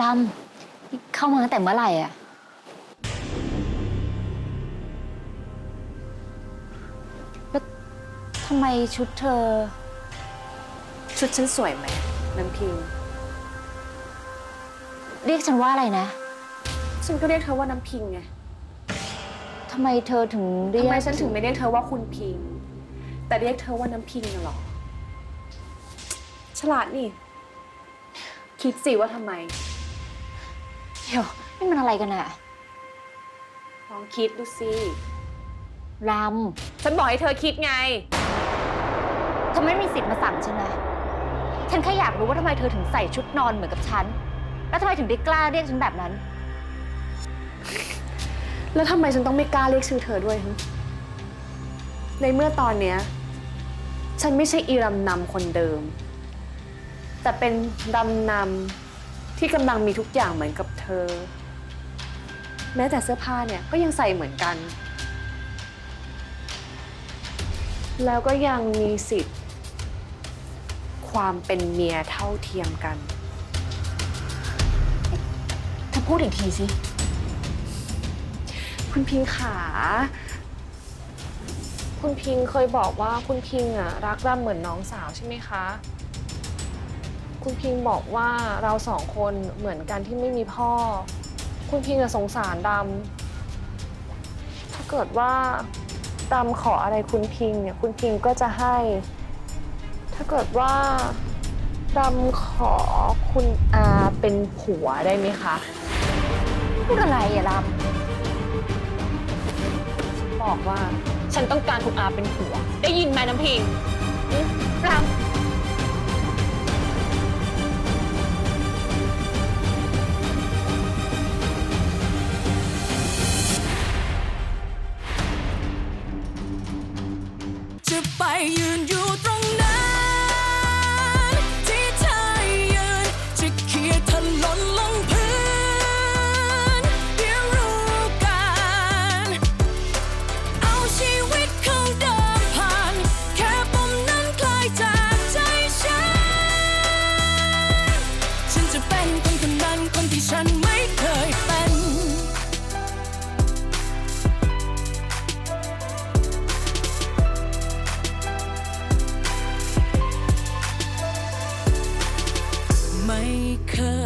ลำนี่เข้ามาตั้งแต่เมื่อไหร่อะแล้วทำไมชุดเธอ ชุดฉันสวยไหมน้ำพิง เรียกฉันว่าอะไรนะ ฉันก็เรียกเธอว่าน้ำพิงไงทำไมเธอถึงเรียทำกไมฉันถึงไม่เรียกเธอว่าคุณพิง แต่เรียกเธอว่าน้ำพิงน่ะหรอ ฉลาดนี่ คิดสิว่าทำไม เดี๋ยวนี่มันอะไรกันอะลองคิดดูสิลฉันบอกให้เธอคิดไงำเธอไม่มีสิทธิ์มาสั่งฉันนะ ฉันแค่อยากรู้ว่าทำไมเธอถึงใส่ชุดนอนเหมือนกับฉัน แล้วทำไมถึงได้กล้าเรียกฉันแบบนั้น แล้วทำไมฉันต้องไม่กล้าเรียกชื่อเธอด้วยฮะในเมื่อตอนเนี้ย ฉันไม่ใช่อีรำนำคนเดิม แต่เป็นรำนำที่กำลังมีทุกอย่างเหมือนกับเธอ แม้แต่เสื้อผ้าเนี่ยก็ยังใส่เหมือนกัน แล้วก็ยังมีสิทธิ์ ความเป็นเมียเท่าเทียมกัน เธอพูดอีกทีสิ คุณพิงขา คุณพิงเคยบอกว่าคุณพิงอะรักรำเหมือนน้องสาวใช่ไหมคะ คุณพิงบอกว่าเราสองคนเหมือนกันที่ไม่มีพ่อ คุณพิงอะสงสารดำ ถ้าเกิดว่าดำขออะไรคุณพิงเนี่ยคุณพิงก็จะให้ ถ้าเกิดว่าดำขอคุณอาเป็นผัวได้ไหมคะ พูดอะไรอะลบอกว่าฉันต้องการคุณอาเป็นผัว ได้ยินไหมน้ำพิงำลำ จะไ because